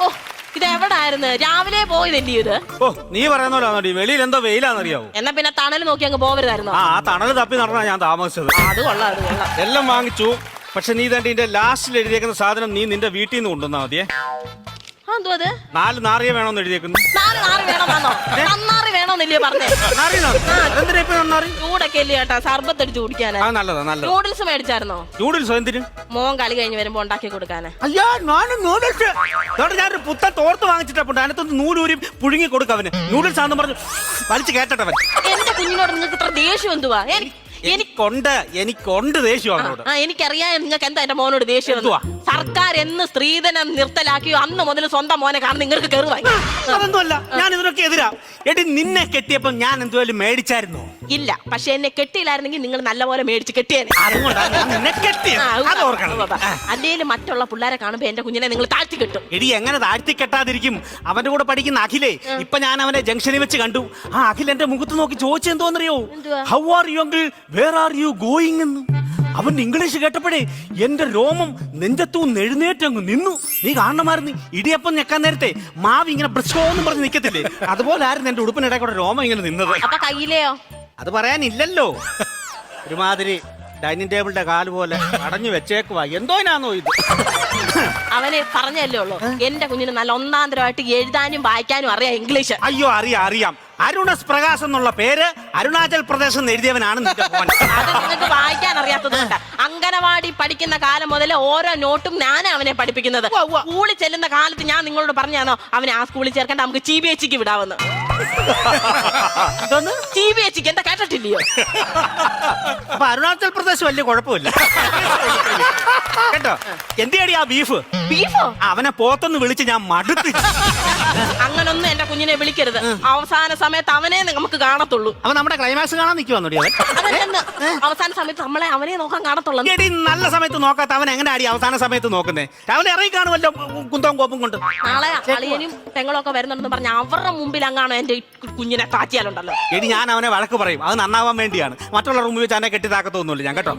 ഓ ഇത് എവിടായിരുന്നു രാവിലെ പോയതല്ലേ ഇത് ഓ നീ പറയുന്ന പോലെ ആണോടി? വെളിയിൽ എന്തോ വെയിലാണെന്നറിയാവോ? എന്നാ പിന്നെ തണൽ നോക്കി അങ്ങ് പോവരുതായിരുന്നോ? ആ ആ തണൽ തപ്പി നടന്നാ ഞാൻ താമസിച്ചത്. ആ, അത് കൊള്ളാം അത് കൊള്ളാം. എല്ലാം വാങ്ങിച്ചു. പക്ഷെ നീ തന്റെ ഇതിന്റെ ലാസ്റ്റിൽ എഴുതിയേക്കുന്ന സാധനം നീ നിന്റെ വീട്ടിൽ നിന്ന് കൊണ്ടുവന്നാ മതിയേ. ആ എന്തോ അത്? നാല് നാറിയ വേണമെന്ന് എഴുതിയേക്കുന്നു. നാല് നാറ് വേണമെന്നോ നന്നാറി വേണമെന്നില്ലയോ പറഞ്ഞേ. നാറി. എന്തിനാ ഇപ്പൊ നാറി ചൂടൊക്കെ ചേട്ടാ സർബത്ത് അടിച്ച് കുടിക്കാനാ ആ നല്ലതാ നല്ലതാ. നൂഡിൽസ് മേടിച്ചായിരുന്നോ? നൂഡിൽസ് എന്തിന്? മോൻ കളി കഴിഞ്ഞ് വരുമ്പോ ഉണ്ടാക്കി കൊടുക്കാനാ. അയ്യാ ഞാനും നൂഡിൽസ് ഇതോടെ ഞാനൊരു പുത്ത തോർത്ത് വാങ്ങിച്ചിട്ടുണ്ട് അതിനകത്തൊന്ന് നൂലൂരി പുഴുങ്ങി കൊടുക്ക അവന്. നൂഡിൽസ് ആണെന്ന് പറഞ്ഞു. വലിച്ചു കേട്ടവൻ എന്റെ കുഞ്ഞിനോട് നിങ്ങൾക്ക് ഇത്ര ദേഷ്യം എന്തുവാ? എനിക്ക് എനിക്കുണ്ട് എനിക്കുണ്ട് ദേഷ്യം അവനോട് ആ എനിക്കറിയാം നിങ്ങൾക്ക് എന്താ എന്റെ മോനോട് ദേഷ്യം. എന്തുവാ? സർക്കാർ എന്ന് സ്ത്രീധനം നിർത്തലാക്കിയോ? അന്ന് മുതൽ സ്വന്തം മോനെ കാരണം നിങ്ങൾക്ക് കയറുവായി. അതൊന്നുമല്ല ഞാൻ ഇതിനൊക്കെ എതിരാ. എടി നിന്നെ കെട്ടിയപ്പോ ഞാൻ എന്തുവായാലും മേടിച്ചായിരുന്നു? ഇല്ല. പക്ഷെ എന്നെ കെട്ടിയില്ലായിരുന്നെങ്കിൽ നിങ്ങൾ നല്ലപോലെ മേടിച്ച് കെട്ടിയേനെ. അല്ലെങ്കിലും മറ്റുള്ള പിള്ളേരെ കാണുമ്പോ എന്റെ കുഞ്ഞിനെ നിങ്ങൾ താഴ്ത്തി കെട്ടും. എടി എങ്ങനെ താഴ്ത്തി കെട്ടാതിരിക്കും? അവന്റെ കൂടെ പഠിക്കുന്ന അഖിലേ ഇപ്പൊ ഞാൻ അവനെ ജംഗ്ഷനിൽ വെച്ച് കണ്ടു. ആ അഖിൽ എന്റെ മുഖത്ത് നോക്കി ചോദിച്ചെന്തോന്നറിയോ? How are you uncle where are you going എന്ന്. അവൻ ഇംഗ്ലീഷ് കേട്ടപ്പോഴേ എന്റെ രോമം നെഞ്ചത്തു എഴുന്നേറ്റങ്ങ് നിന്നു. നീ കാണണമായിരുന്നു. ഇടിയപ്പം ഞെക്കാൻ നേരത്തെ മാവ് ഇങ്ങനെ ബ്രിസ്കോന്നും പറഞ്ഞ് നിക്കത്തില്ലേ? അതുപോലെ ആയിരുന്നു എന്റെ ഉടുപ്പിനിടെ കൂടെ രോമം ഇങ്ങനെ നിന്നത്. അപ്പൊ കയ്യിലെയോ? അത് പറയാനില്ലല്ലോ. ഒരുമാതിരി ഡൈനിങ് ടേബിളിന്റെ കാൽ പോലെ അടഞ്ഞു വെച്ചേക്കുവാ. എന്തോനാന്നോ ഇത്? അവന് പറഞ്ഞല്ലേ ഉള്ളൂ. എന്റെ കുഞ്ഞിന് നല്ല ഒന്നാം തരമായിട്ട് എഴുതാനും വായിക്കാനും അറിയാം ഇംഗ്ലീഷ്. അയ്യോ അറിയാം അറിയാം. അരുണസ് പ്രകാശ് എന്നുള്ള പേര് അരുണാചൽ പ്രദേശ് എന്ന് എഴുതിയവനാണ് നിങ്ങൾക്ക് വായിക്കാൻ അറിയാത്തതുകൊണ്ട് അങ്കനവാടി പഠിക്കുന്ന കാലം മുതൽ ഓരോ നോട്ടും ഞാനേ അവനെ പഠിപ്പിക്കുന്നത്. സ്കൂളിൽ ചെല്ലുന്ന കാലത്ത് ഞാൻ നിങ്ങളോട് പറഞ്ഞാണോ അവനെ ആ സ്കൂളിൽ ചേർക്കേണ്ട നമുക്ക് ചി ബി എച്ച് വിടാമെന്ന്. ഇതൊന്ന് ടി വി എച്ചിക്ക് എന്താ കേട്ടിട്ടില്ലയോ? അപ്പൊ അരുണാചൽ പ്രദേശ് വലിയ കുഴപ്പമില്ല. കേട്ടോ? എന്തിയാടി ആ ബീഫ്? ബീഫോ? അവനെ പോത്തൊന്ന് വിളിച്ച് ഞാൻ മടുത്ത്. അങ്ങനൊന്നും എന്റെ കുഞ്ഞിനെ വിളിക്കരുത്. അവസാന സമയത്ത് അവനെ നമുക്ക് കാണത്തുള്ളൂ. അവൻ നമ്മുടെ ക്ലൈമാക്സ് കാണാൻ നിൽക്കുവാന്നോടി അവൻ. അതല്ലെന്ന് അവസാന സമയത്ത് നമ്മളെ അവനെ നോക്കാൻ കാണത്തുള്ളൂ. എടി നല്ല സമയത്ത് നോക്കാത്ത അവൻ എങ്ങനെ ആടി അവസാന സമയത്ത് നോക്കുന്നേ? അവൻ ഇറങ്ങി കാണുമല്ലോ കുന്തവും കോപ്പും കൊണ്ട്. നാളെ അളിയനും പെങ്ങളും ഒക്കെ വരുന്നുണ്ടെന്ന് പറഞ്ഞ അവരുടെ മുമ്പിൽ അങ്ങാണോ എന്റെ കുഞ്ഞിനെ താറ്റിയാലുണ്ടല്ലോ എടി ഞാൻ അവനെ വഴക്ക് പറയും. അത് നന്നാവാൻ വേണ്ടിയാണ്. മറ്റുള്ള റൂമിൽ വെച്ച് അവനെ കെട്ടിത്താക്കത്തൊന്നുമില്ല ഞാൻ കേട്ടോ?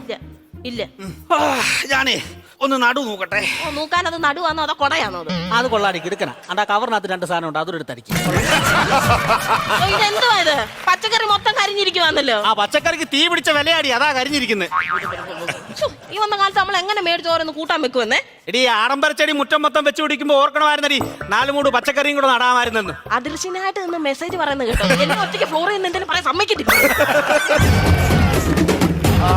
ഇല്ല. ആ, ഞാനേ ഒന്ന് നടു നോക്കട്ടെ. ഓ നോക്കാൻ അത് നടുവാന്നോ അതോ കൊടയാണോ അത്? അത് കൊള്ളാടി എടുക്കണം അണ്ടാ കവറിനകത്ത് രണ്ട് സാധനം ഉണ്ട് അതൊരു എടുത്തടിക്കും. ഓ, ഇതെന്തുവാ ഇത്? പച്ചക്കറി മൊത്തം കരിഞ്ഞിരിക്കുവാന്നല്ലോ. ആ പച്ചക്കറിക്ക് തീ പിടിച്ച വിലയാടി അതാ കരിഞ്ഞിരിക്കുന്നത് ഛു, ഈ വന്ന കാലത്ത് നമ്മൾ എങ്ങനെ മേടിച്ച് ഓരോന്ന് കൂട്ടാൻ വെക്കുവെന്നേ എടി ആഡംബരച്ചെടി മുറ്റം മൊത്തം വെച്ച് പിടിക്കുമ്പോ ഓർക്കണമായിരുന്നടി. നാല് മൂട് പച്ചക്കറിയും കൂടെ നടാമായിരുന്നെന്ന്. അദൃശ്യനായിട്ട് നിന്ന് മെസ്സേജ് പറയുന്നത് കേട്ടോ. എന്നെ ഒറ്റയ്ക്ക് ഫ്ലോറിൽ നിന്ന് എന്തെങ്കിലും പറയാൻ സമ്മതിക്കത്തില്ല. ആ